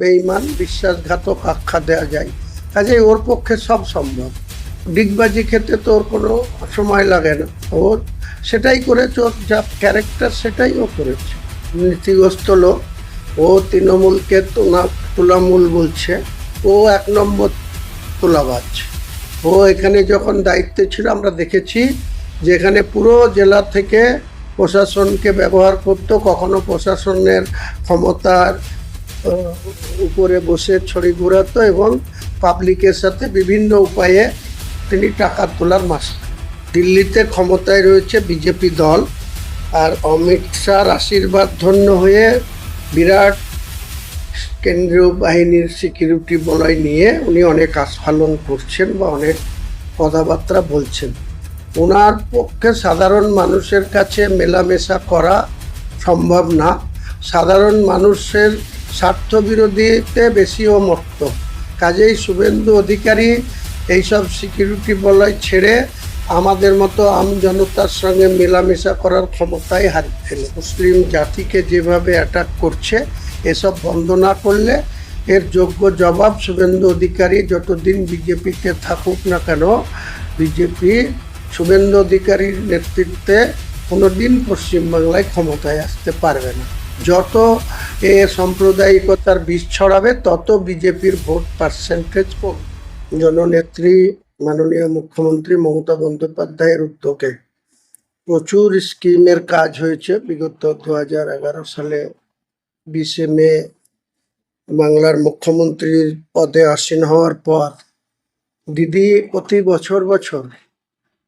বেইমান বিশ্বাসঘাতক আখ্যা দেওয়া যায়। কাজেই ওর পক্ষে সব সম্ভব। ডিগবাজি ক্ষেত্রে তো ওর কোনো সময় লাগে না। ওর সেটাই করেছে, ওর যা ক্যারেক্টার সেটাই ও করেছে। নীতিগ্রস্ত লোক। ও তৃণমূলকে তোলা, তোলামূল বলছে। ও এক নম্বর তোলাবাজ। ও এখানে যখন দায়িত্বে ছিল, আমরা দেখেছি যে এখানে পুরো জেলা থেকে প্রশাসনকে ব্যবহার করতো। কখনো প্রশাসনের ক্ষমতার উপরে বসে ছড়ি ঘুরাতো এবং পাবলিকের সাথে বিভিন্ন উপায়ে তিনি টাকা তোলার মাস্টার দিল্লিতে ক্ষমতায় রয়েছে বিজেপি দল। আর অমিত শাহর আশীর্বাদ ধন্য হয়ে বিরাট কেন্দ্রীয় বাহিনীর সিকিউরিটি বলয় নিয়ে উনি অনেক আস্ফালন করছেন বা অনেক কথাবার্তা বলছেন। ওনার পক্ষে সাধারণ মানুষের কাছে মেলামেশা করা সম্ভব না। সাধারণ মানুষের স্বার্থবিরোধীতে বেশিও মত্ত। কাজেই শুভেন্দু অধিকারী এইসব সিকিউরিটি বলয় ছেড়ে আমাদের মতো আম জনতার সঙ্গে মেলামেশা করার ক্ষমতাই হারিয়ে ফেলে মুসলিম জাতিকে যেভাবে অ্যাটাক করছে, এসব বন্ধ না করলে এর যোগ্য জবাব শুভেন্দু অধিকারী যতদিন বিজেপিতে থাকুক না কেন, বিজেপি শুভেন্দু অধিকারীর নেতৃত্বে কোনোদিন পশ্চিমবাংলায় ক্ষমতায় আসতে পারবে না। যত এ সাম্প্রদায়িকতার বিষ ছড়াবে, তত বিজেপির ভোট পার্সেন্টেজ কমবে জননেত্রী, মাননীয় মুখ্যমন্ত্রী মমতা বন্দ্যোপাধ্যায়ের উদ্যোগে প্রচুর স্কিমের কাজ হয়েছে। বিগত দু হাজার এগারো সালে বিশে মে বাংলার মুখ্যমন্ত্রীর পদে আসীন হওয়ার পর দিদি প্রতি বছর বছর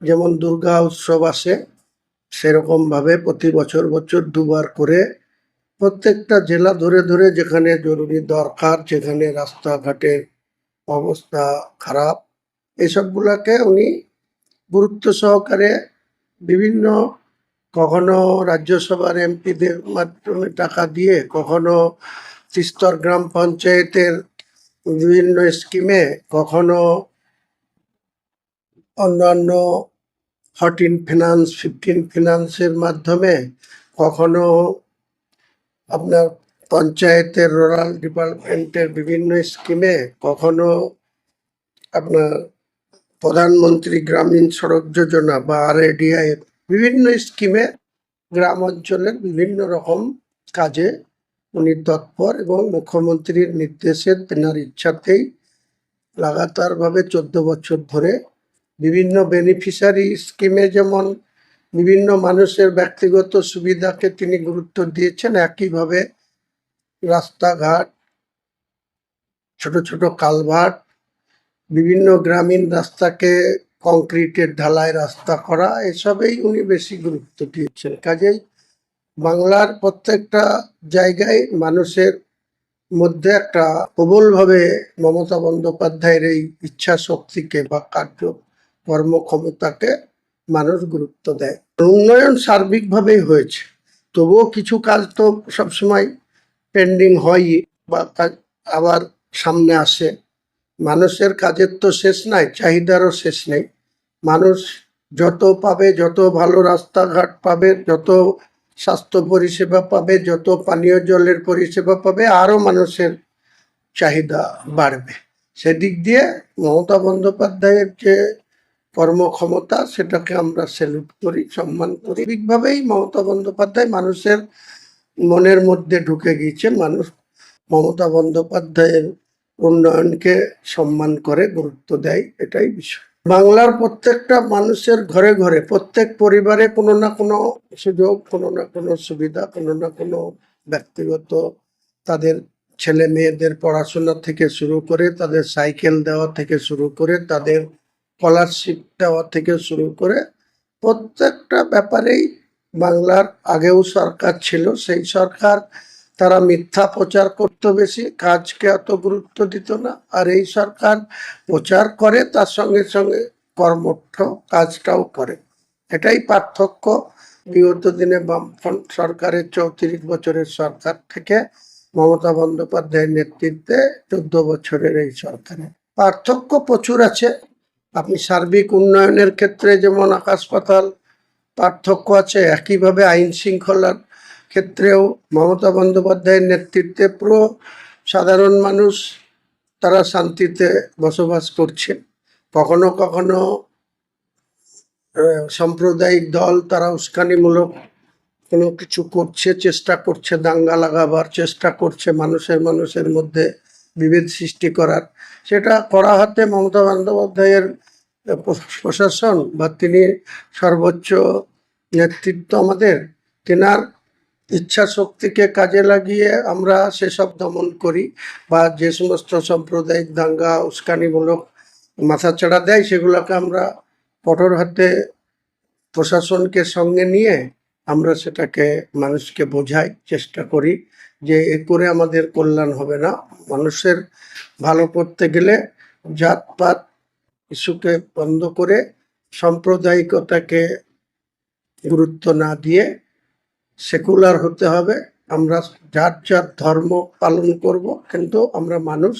যেমন দুর্গা উৎসব আসে, সেরকমভাবে প্রতি বছর বছর দুবার করে প্রত্যেকটা জেলা ধরে ধরে যেখানে জরুরি দরকার, যেখানে রাস্তাঘাটের অবস্থা খারাপ, এসবগুলোকে উনি গুরুত্ব সহকারে বিভিন্ন, কখনো রাজ্যসভার এমপিদের মাধ্যমে টাকা দিয়ে, কখনো তিস্তর গ্রাম পঞ্চায়েতের বিভিন্ন স্কিমে, কখনো অন্যান্য ফর্টিন ফিনান্স, ফিফটিন ফিনান্সের মাধ্যমে, কখনো আপনার পঞ্চায়েতের, রুরাল ডিপার্টমেন্টের বিভিন্ন স্কিমে কখনো আপনার প্রধানমন্ত্রী গ্রামীণ সড়ক যোজনা বা আরএডিআই বিভিন্ন স্কিমে গ্রাম অঞ্চলের বিভিন্ন রকম কাজে উনি তৎপর এবং মুখ্যমন্ত্রীর নির্দেশে তেনার ইচ্ছাতেই লাগাতারভাবে চোদ্দ বছর ধরে বিভিন্ন বেনিফিশিয়ারি স্কিমে যেমন বিভিন্ন মানুষের ব্যক্তিগত সুবিধাকে তিনি গুরুত্ব দিয়েছেন। একইভাবে রাস্তাঘাট, ছোট ছোট কালভার্ট, বিভিন্ন গ্রামীণ রাস্তাকে কংক্রিটের ঢালাই রাস্তা করা, এসবেই উনি বেশি গুরুত্ব দিয়েছেন। কাজেই বাংলার প্রত্যেকটা জায়গায় মানুষের মধ্যে একটা প্রবলভাবে মমতা বন্দ্যোপাধ্যায়ের এই ইচ্ছা শক্তিকে বা কার্য কর্মক্ষমতাকে মানুষ গুরুত্ব দেয়। উন্নয়ন সার্বিকভাবেই হয়েছে। তবুও কিছু কাজ তো সবসময় পেন্ডিং হয়ই বা আবার সামনে আসে। মানুষের কাজের তো শেষ নাই, চাহিদারও শেষ নেই। মানুষ যত পাবে, যত ভালো রাস্তাঘাট পাবে, যত স্বাস্থ্য পরিষেবা পাবে, যত পানীয় জলের পরিষেবা পাবে, আরও মানুষের চাহিদা বাড়বে। সেদিক দিয়ে মমতা বন্দ্যোপাধ্যায়ের যে কর্মক্ষমতা, সেটাকে আমরা স্যালুট করি, সম্মান করি। ঠিকভাবেই মমতা বন্দ্যোপাধ্যায় মানুষের মনের মধ্যে ঢুকে গিয়েছে মানুষ মমতা বন্দ্যোপাধ্যায়ের উন্নয়নকে সম্মান করে, গুরুত্ব দেয়, এটাই বিষয়। বাংলার প্রত্যেকটা মানুষের ঘরে ঘরে, প্রত্যেক পরিবারে কোনো না কোনো সুযোগ, কোনো না কোনো সুবিধা, কোনো না কোনো ব্যক্তিগত তাদের ছেলে মেয়েদের পড়াশোনা থেকে শুরু করে, তাদের সাইকেল দেওয়া থেকে শুরু করে, তাদের স্কলারশিপ দেওয়া থেকে শুরু করে প্রত্যেকটা ব্যাপারেই বাংলার আগেও সরকার ছিল। সেই সরকার তারা মিথ্যা প্রচার করতো বেশি, কাজকে অত গুরুত্ব দিত না। আর এই সরকার প্রচার করে, তার সঙ্গে সঙ্গে কর্মঠ কাজটাও করে। এটাই পার্থক্য। বিগত দিনে বামফ্রন্ট সরকারের চৌত্রিশ বছরের সরকার থেকে মমতা বন্দ্যোপাধ্যায়ের নেতৃত্বে চোদ্দ বছরের এই সরকারে পার্থক্য প্রচুর আছে। আপনি সার্বিক উন্নয়নের ক্ষেত্রে যেমন আকাশ পাতাল পার্থক্য আছে, একইভাবে আইন শৃঙ্খলার ক্ষেত্রেও মমতা বন্দ্যোপাধ্যায়ের নেতৃত্বে পুরো সাধারণ মানুষ তারা শান্তিতে বসবাস করছে কখনো কখনো সাম্প্রদায়িক দল তারা উস্কানিমূলক কোনো কিছু করছে, চেষ্টা করছে, দাঙ্গা লাগাবার চেষ্টা করছে মানুষের মানুষের মধ্যে বিভেদ সৃষ্টি করার। সেটা করা হাতে মমতা বন্দ্যোপাধ্যায়ের প্রশাসন বা তিনি সর্বোচ্চ নেতৃত্ব আমাদের, তেনার ইচ্ছা শক্তিকে কাজে লাগিয়ে আমরা সেসব দমন করি বা যে সমস্ত সাম্প্রদায়িক দাঙ্গা, উস্কানিমূলক মাথাচাড়া দেয়, সেগুলোকে আমরা কঠোর হাতে প্রশাসনকে সঙ্গে নিয়ে আমরা সেটাকে মানুষকে বোঝাই, চেষ্টা করি যে এ করে আমাদের কল্যাণ হবে না। মানুষের ভালো করতে গেলে জাতপাত ইস্যুকে বন্ধ করে সাম্প্রদায়িকতাকে গুরুত্ব না দিয়ে সেকুলার হতে হবে। আমরা যার যার ধর্ম পালন করব, কিন্তু আমরা মানুষ।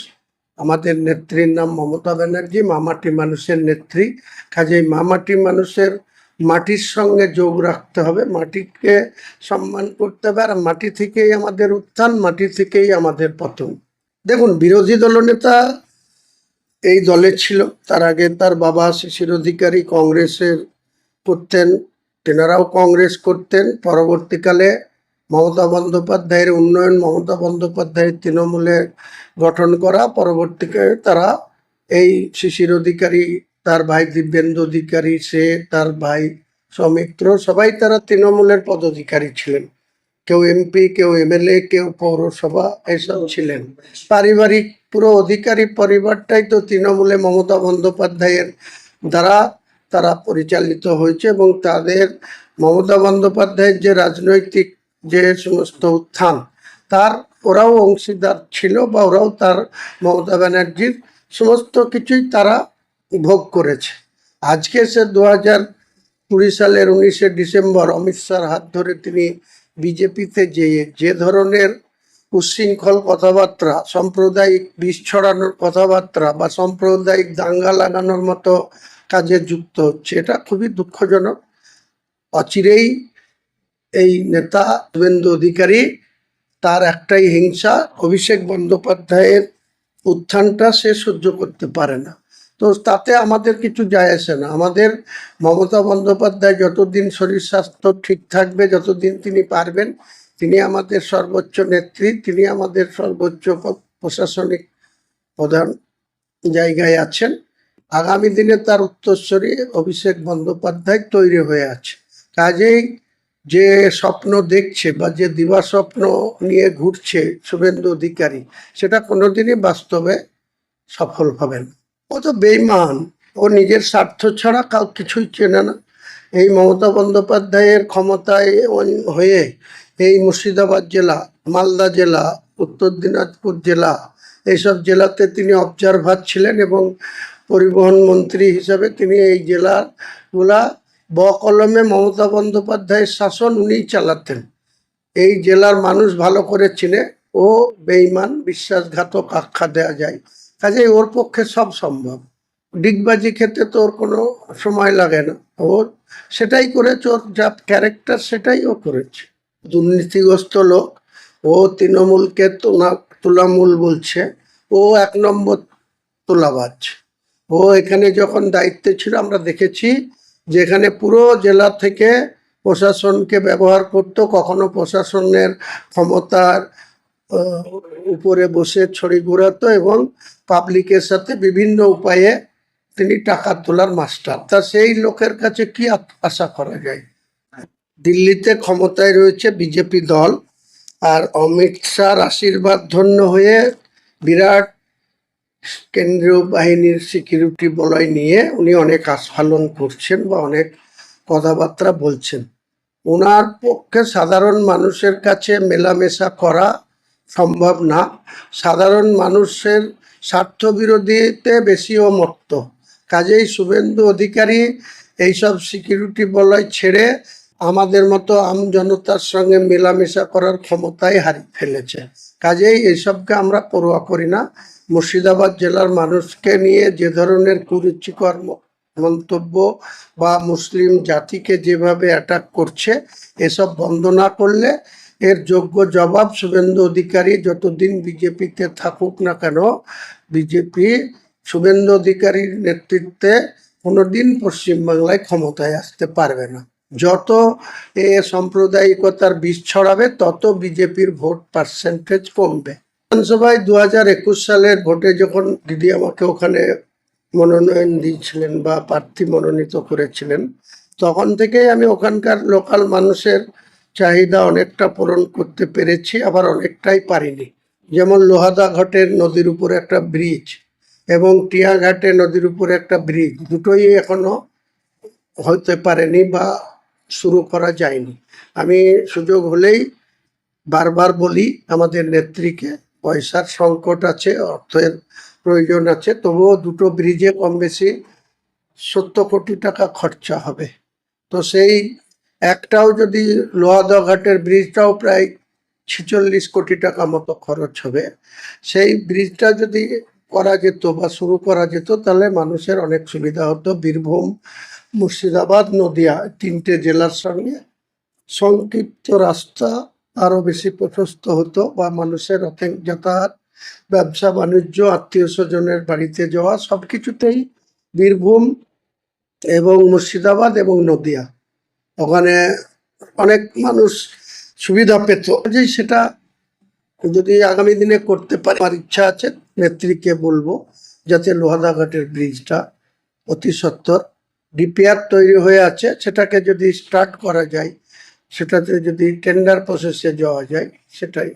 আমাদের নেত্রীর নাম মমতা ব্যানার্জি, মামাটি মানুষের নেত্রী। কাজেই মামাটি মানুষের মাটির সঙ্গে যোগ রাখতে হবে। মাটিকে সম্মান করতে হবে, আর মাটি থেকেই আমাদের উত্থান, মাটি থেকেই আমাদের পতন। দেখুন, বিরোধী দলনেতা এই দলে ছিল। তার আগে তার বাবা শিশির অধিকারী কংগ্রেসের করতেন। তেনারাও কংগ্রেস করতেন। পরবর্তীকালে মমতা বন্দ্যোপাধ্যায়ের উন্নয়ন, মমতা বন্দ্যোপাধ্যায়ের তৃণমূলে গঠন করা। পরবর্তীকালে তারা এই শিশির অধিকারী, তার ভাই দিব্যেন্দু অধিকারী, সে, তার ভাই সৌমিত্র, সবাই তারা তৃণমূলের পদাধিকারী ছিলেন। কেউ এমপি, কেউ এমএলএ, কেউ পৌরসভা, এসব ছিলেন। পারিবারিক পুরো অধিকারী পরিবারটাই তো তৃণমূলে মমতা বন্দ্যোপাধ্যায়ের দ্বারা তারা পরিচালিত হয়েছে এবং তাদের মমতা বন্দ্যোপাধ্যায়ের যে রাজনৈতিক যে সমস্ত উত্থান, তার ওরাও অংশীদার ছিল বা ওরাও তার মমতা ব্যানার্জির সমস্ত কিছুই তারা ভোগ করেছে। আজকে সে দু হাজার কুড়ি সালের উনিশে ডিসেম্বর অমিত শাহর হাত ধরে তিনি বিজেপিতে যেয়ে যে ধরনের উচ্ছৃঙ্খল কথাবার্তা, সাম্প্রদায়িক বিষ ছড়ানোর কথাবার্তা বা সাম্প্রদায়িক দাঙ্গা লাগানোর মতো কাজে যুক্ত হচ্ছে এটা খুবই দুঃখজনক। অচিরেই এই নেতা শুভেন্দু অধিকারী তার একটাই হিংসা, অভিষেক বন্দ্যোপাধ্যায়ের উত্থানটা সে সহ্য করতে পারে না। তো তাতে আমাদের কিছু যায় আসে না। আমাদের মমতা বন্দ্যোপাধ্যায় যতদিন শরীর স্বাস্থ্য ঠিক থাকবে, যতদিন তিনি পারবেন তিনি আমাদের সর্বোচ্চ নেত্রী, তিনি আমাদের সর্বোচ্চ প্রশাসনিক প্রধান জায়গায় আছেন। আগামী দিনে তার উত্তরস্বরী অভিষেক বন্দ্যোপাধ্যায় তৈরি হয়ে আছে। কাজেই যে স্বপ্ন দেখছে বা যে দিবা স্বপ্ন নিয়ে ঘুরছে শুভেন্দু অধিকারী, সেটা কোনোদিনই বাস্তবে সফল হবে না। ও তো বেইমান ও নিজের স্বার্থ ছাড়া কাউ কিছুই চেনে না। এই মমতা বন্দ্যোপাধ্যায়ের ক্ষমতায় হয়ে এই মুর্শিদাবাদ জেলা, মালদা জেলা, উত্তর দিনাজপুর জেলা, এইসব জেলাতে তিনি অবজারভার ছিলেন এবং পরিবহন মন্ত্রী হিসাবে তিনি এই জেলাগুলা বকলমে মমতা বন্দ্যোপাধ্যায়ের শাসন উনিই চালাতেন। এই জেলার মানুষ ভালো করে চিনে, ও বেইমান বিশ্বাসঘাতক আখ্যা দেওয়া যায়। কাজেই ওর পক্ষে সব সম্ভব। ডিগবাজি খেতে তো ওর কোনো সময় লাগে না। ও সেটাই করেছে, ওর যা ক্যারেক্টার সেটাই ও করেছে। দুর্নীতিগ্রস্ত লোক। ও তৃণমূলকে তোলা, তোলামূল বলছে। ও এক নম্বর তোলাবাজ। ও এখানে যখন দায়িত্বে ছিল, আমরা দেখেছি যে এখানে পুরো জেলা থেকে প্রশাসনকে ব্যবহার করতো। কখনো প্রশাসনের ক্ষমতার উপরে বসে ছড়ি ঘোরাতো এবং পাবলিকের সাথে বিভিন্ন উপায়ে তিনি টাকা তোলার মাস্টার। তা সেই লোকের কাছে কি আশা করা যায়? দিল্লিতে ক্ষমতায় রয়েছে বিজেপি দল আর অমিত শাহর আশীর্বাদ ধন্য হয়ে বিরাট কেন্দ্রীয় বাহিনীর সিকিউরিটি বলয় নিয়ে উনি অনেক আস্ফালন করছেন বা অনেক কথাবার্তা বলছেন। ওনার পক্ষে সাধারণ মানুষের কাছে মেলামেশা করা সম্ভব না। সাধারণ মানুষের স্বার্থ বিরোধীতে বেশিও মত্ত। কাজেই শুভেন্দু অধিকারী এইসব সিকিউরিটি বলয় ছেড়ে আমাদের মতো আম জনতার সঙ্গে মেলামেশা করার ক্ষমতাই হারিয়ে ফেলেছে। কাজেই এইসবকে আমরা পরোয়া করি না। মুর্শিদাবাদ জেলার মানুষকে নিয়ে যে ধরনের কুরুচিকর মন্তব্য বা মুসলিম জাতিকে যেভাবে অ্যাটাক করছে, এসব বন্ধ না করলে এর যোগ্য জবাব শুভেন্দু অধিকারী যতদিন বিজেপিতে থাকুক না কেন, বিজেপি শুভেন্দু অধিকারীর নেতৃত্বে কোনোদিন পশ্চিমবাংলায় ক্ষমতায় আসতে পারবে না। যত এ সাম্প্রদায়িকতার বীজ ছড়াবে, তত বিজেপির ভোট পার্সেন্টেজ কমবে। বিধানসভায় দু হাজার একুশ সালের ভোটে যখন দিদি আমাকে ওখানে মনোনয়ন দিয়েছিলেন বা প্রার্থী মনোনীত করেছিলেন, তখন থেকেই আমি ওখানকার লোকাল মানুষের চাহিদা অনেকটা পূরণ করতে পেরেছি, আবার অনেকটাই পারিনি। যেমন লোহাদা ঘাটের নদীর উপরে একটা ব্রিজ এবং টিয়াঘাটে নদীর উপরে একটা ব্রিজ দুটোই এখনও হতে পারেনি বা শুরু করা যায়নি। আমি সুযোগ হলেই বারবার বলি, আমাদের নেত্রীকে পয়সার সংকট আছে, অর্থের প্রয়োজন আছে, তবুও দুটো ব্রিজে কম বেশি সত্তর কোটি টাকা খরচা হবে। তো সেই একটাও যদি লোহাদা ঘাটের ব্রিজটাও প্রায় ছেচল্লিশ কোটি টাকা মতো খরচ হবে, সেই ব্রিজটা যদি করা যেত বা শুরু করা যেত, তাহলে মানুষের অনেক সুবিধা হতো। বীরভূম মুর্শিদাবাদ, নদিয়া তিনটে জেলার সঙ্গে সংক্ষিপ্ত রাস্তা আরও বেশি প্রশস্ত হতো বা মানুষের যাতায়াত, ব্যবসা, বাণিজ্য, আত্মীয় স্বজনের বাড়িতে যাওয়া সবকিছুতেই বীরভূম এবং মুর্শিদাবাদ এবং নদিয়া। ওখানে অনেক মানুষ সুবিধা পেত। যে সেটা যদি আগামী দিনে করতে পারে, আমার ইচ্ছা আছে, নেত্রীকে বলব, যাতে লোহাদাঘাটের ব্রিজটা অতি সত্বর ডিপিআর তৈরি হয়ে আছে, সেটাকে যদি স্টার্ট করা যায়, সেটাতে যদি টেন্ডার প্রসেসে যাওয়া যায়, সেটাই।